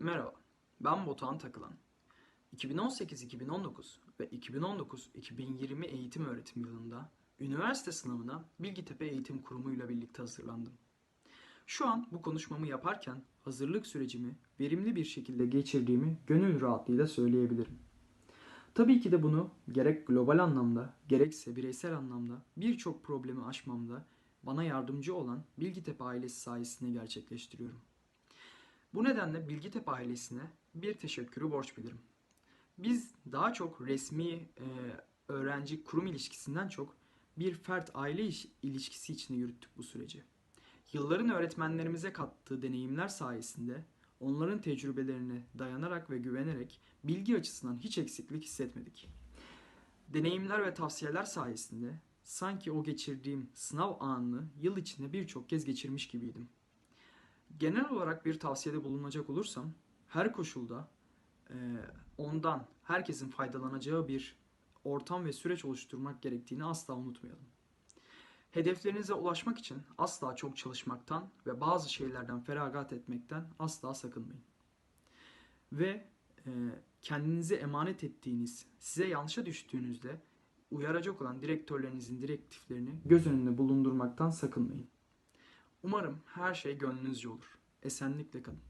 Merhaba, ben Botan Takılan. 2018-2019 ve 2019-2020 eğitim öğretim yılında üniversite sınavına Bilgitepe Eğitim Kurumu ile birlikte hazırlandım. Şu an bu konuşmamı yaparken hazırlık sürecimi verimli bir şekilde geçirdiğimi gönül rahatlığıyla söyleyebilirim. Tabii ki de bunu gerek global anlamda gerekse bireysel anlamda birçok problemi aşmamda bana yardımcı olan Bilgitepe ailesi sayesinde gerçekleştiriyorum. Bu nedenle Bilgitepe ailesine bir teşekkürü borç bilirim. Biz daha çok resmi e, öğrenci kurum ilişkisinden çok bir fert aile iş- ilişkisi içinde yürüttük bu süreci. Yılların öğretmenlerimize kattığı deneyimler sayesinde onların tecrübelerine dayanarak ve güvenerek bilgi açısından hiç eksiklik hissetmedik. Deneyimler ve tavsiyeler sayesinde sanki o geçirdiğim sınav anını yıl içinde birçok kez geçirmiş gibiydim. Genel olarak bir tavsiyede bulunacak olursam her koşulda e, ondan herkesin faydalanacağı bir ortam ve süreç oluşturmak gerektiğini asla unutmayalım. Hedeflerinize ulaşmak için asla çok çalışmaktan ve bazı şeylerden feragat etmekten asla sakınmayın. Ve e, kendinize emanet ettiğiniz, size yanlışa düştüğünüzde uyaracak olan direktörlerinizin direktiflerini göz önünde bulundurmaktan sakınmayın. Umarım her şey gönlünüzce olur. Esenlikle kalın.